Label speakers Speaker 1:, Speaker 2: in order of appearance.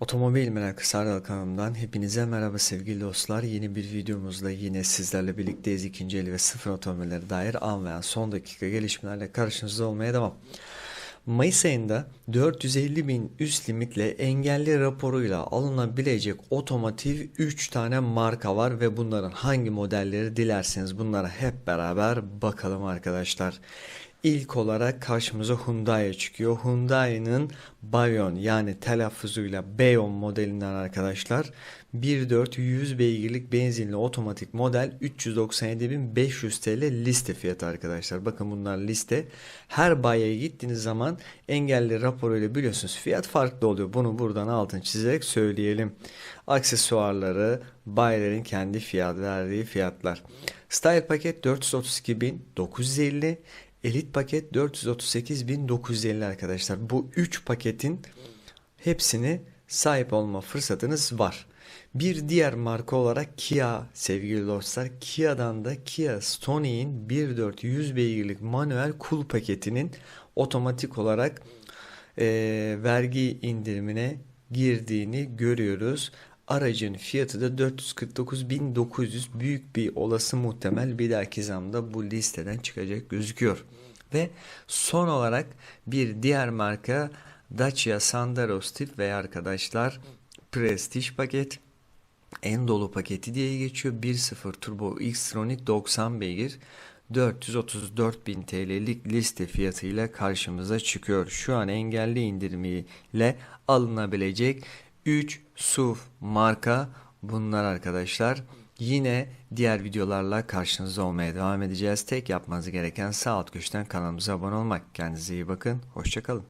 Speaker 1: Otomobil Merakı Sardal kanalımdan hepinize merhaba sevgili dostlar. Yeni bir videomuzla yine sizlerle birlikteyiz. İkinci el ve sıfır otomobillere dair an veya son dakika gelişmelerle karşınızda olmaya devam. Mayıs ayında 450 bin üst limitle engelli raporuyla alınabilecek otomotiv 3 tane marka var ve bunların hangi modelleri dilerseniz bunlara hep beraber bakalım arkadaşlar. İlk olarak karşımıza Hyundai çıkıyor. Hyundai'nin Bayon yani telaffuzuyla Bayon modelinden arkadaşlar 1.4 100 beygirlik benzinli otomatik model 397.500 TL liste fiyatı arkadaşlar. Bakın bunlar liste. Her bayiye gittiğiniz zaman engelli raporuyla biliyorsunuz fiyat farklı oluyor. Bunu buradan altın çizerek söyleyelim. Aksesuarları bayilerin kendi fiyat verdiği fiyatlar. Style paket 432.950 Elit paket 438.950 arkadaşlar. Bu 3 paketin hepsini sahip olma fırsatınız var. Bir diğer marka olarak Kia sevgili dostlar. Kia'dan da Kia Stoni'nin 1.4 100 beygirlik manuel cool paketinin otomatik olarak e, vergi indirimine girdiğini görüyoruz. Aracın fiyatı da 449.900 büyük bir olası muhtemel bir dahaki zamda bu listeden çıkacak gözüküyor. Ve son olarak bir diğer marka Dacia Sandero tip ve arkadaşlar Prestige paket en dolu paketi diye geçiyor. 1.0 Turbo X-Tronic 90 beygir 434.000 TL'lik liste fiyatıyla karşımıza çıkıyor. Şu an engelli indirimiyle alınabilecek 3 SUV marka bunlar arkadaşlar. Yine diğer videolarla karşınızda olmaya devam edeceğiz. Tek yapmanız gereken sağ alt köşeden kanalımıza abone olmak. Kendinize iyi bakın. Hoşçakalın.